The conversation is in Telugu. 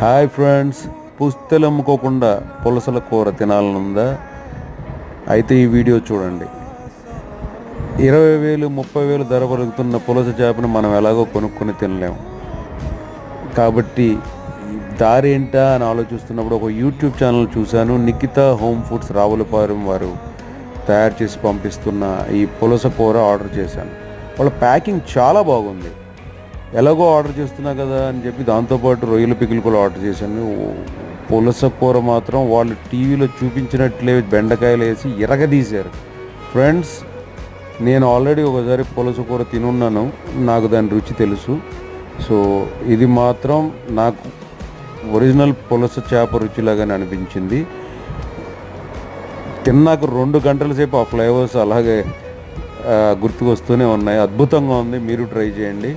హాయ్ ఫ్రెండ్స్ పుస్తలు అమ్ముకోకుండా పులసల కూర తినాలనుందా? అయితే ఈ వీడియో చూడండి. ఇరవై వేలు ముప్పై వేలు ధర పలుకుతున్న పులస చేపను మనం ఎలాగో కొనుక్కొని తినలేము. కాబట్టి దారి ఏంటా అని ఆలోచిస్తున్నప్పుడు ఒక యూట్యూబ్ ఛానల్ చూశాను. నిఖిత హోమ్ ఫుడ్స్ రావులపాలెం వారు తయారు చేసి పంపిస్తున్న ఈ పులస కూర ఆర్డర్ చేశాను. వాళ్ళ ప్యాకింగ్ చాలా బాగుంది. ఎలాగో ఆర్డర్ చేస్తున్నా కదా అని చెప్పి దాంతోపాటు రొయ్యల పికిల్ కూడా ఆర్డర్ చేశాను. పులస కూర మాత్రం వాళ్ళు టీవీలో చూపించినట్లే బెండకాయలు వేసి ఇరగదీశారు. ఫ్రెండ్స్ నేను ఆల్రెడీ ఒకసారి పులస కూర తినున్నాను. నాకు దాని రుచి తెలుసు. సో ఇది మాత్రం నాకు ఒరిజినల్ పులస చేప రుచిలాగానే అనిపించింది. తిన్నాక రెండు గంటల సేపు ఆ ఫ్లేవర్స్ అలాగే గుర్తుకొస్తూనే ఉన్నాయి. అద్భుతంగా ఉంది. మీరు ట్రై చేయండి.